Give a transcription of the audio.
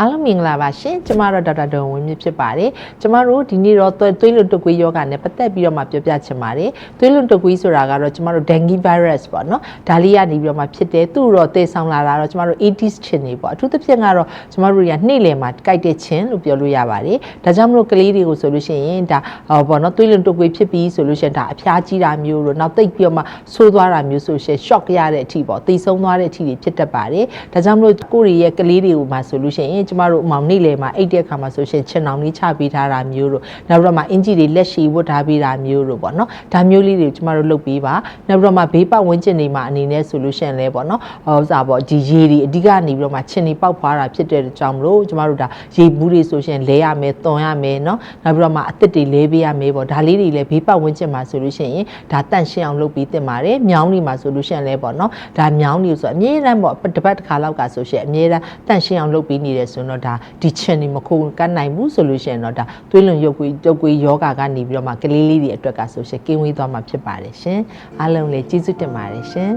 အားလုံးမင်္ဂလာပါရှင်ကျမတို့ဒေါက်တာဒေါ်ဝင်းမြင့်ဖြစ်ပါတယ်ကျမတို့ဒီနေ့တော့သွေးသွေးလွန်တုပ်ကွေးယောဂနဲ့ပတ်သက်ပြီးတော့မှပြောပြချင်ပါတယ်သွေးလွန်တုပ်ကွေးဆိုတာကတော့ကျမတို့ dengue virus ပေါ့နော်ဒါလေးကနေပြီးတော့မှဖြစ်တယ်သူ့တော့သေဆောင်လာတာတော့ကျမတို့ 80s ချင်းနေပေါ့အထူးသဖြင့်ကတော့ကျမတို့တွေကနေ့လယ်မှာကြိုက်တဲ့ချင်းလို့ပြောလို့ရပါတယ်ဒါကြောင့်မလို့ကလေးတွေကိုဆိုလို့ရှိရင်ဒါဟောပေါ့နော်သွေးလွန်တုပ်ကွေးဖြစ်ပြီးဆိုလို့ရှိရင်ဒါအဖျားကြီးတာမျိုးတို့နောက်တိတ်ပြီးတော့မှဆိုးသွားတာမျိုးဆိုရှင် shock ရတဲ့အထိပေါ့သေဆုံးသွားတဲ့အထိတွေဖြစ်တတ်ပါတယ်ဒါကြောင့်မလို့ကိုယ့်ရဲ့ကလေးတွေကိုမှဆိုလို့ရှိရင်ကျမတို့အမောင်နေ့လယ်မှာအိတ်တဲ့အခါမှာဆိုရှင်ချင်အောင်လေးချပေးထားတာမျိုးတို့နောက်ပြီးတော့မှအင်ဂျီတွေလက်ရှိဝတ်ထားပေးတာမျိုးတို့ပေါ့နော်ဒါမျိုးလေးတွေကိုကျမတို့လုပ်ပေးပါနောက်ပြီးတော့မှဘေးပတ်ဝန်းကျင်တွေမှာအနေနဲ့ဆိုလို့ရှိရင်လည်းပေါ့နော်ဟောစားပေါ့ဒီရေတွေအဓိကနေပြီးတော့မှချင်တွေပေါက်ဖွာတာဖြစ်တဲ့ကြောင့်မလို့ကျမတို့ဒါရေဘူးတွေဆိုရှင်လဲရမယ်သွန်ရမယ်နော်နောက်ပြီးတော့မှအသစ်တွေလဲပေးရမယ်ပေါ့ဒါလေးတွေလည်းဘေးပတ်ဝန်းကျင်မှာဆိုလို့ရှိရင်ဒါတန့်ရှင်းအောင်လုပ်ပြီးတင်ပါတယ်မြောင်းတွေမှာဆိုလို့ရှိရင်လည်းပေါ့နော်ဒါမြောင်းတွေဆိုအမြဲတမ်းပေါ့တစ်ပတ်တစ်ခါလောက်ကဆိုရှင်အမြဲတမ်းတန့်ရှင်းအောင်လုပ်ပြီးနေတယ်ဆိုတော့ဒါဒီချင်တွေမခုန်ကတ်နိုင်ဘူးဆိုလို့ရှိရင်တော့ဒါသွေးလွန်ရုပ်ကွေးတုပ်ကွေးယောဂကနေပြီးတော့မှကလေးလေးတွေအတွက်ကဆိုရှင်ကင်းဝေးသွားမှာဖြစ်ပါတယ်ရှင်အားလုံးလည်းကျေးဇူးတင်ပါတယ်ရှင်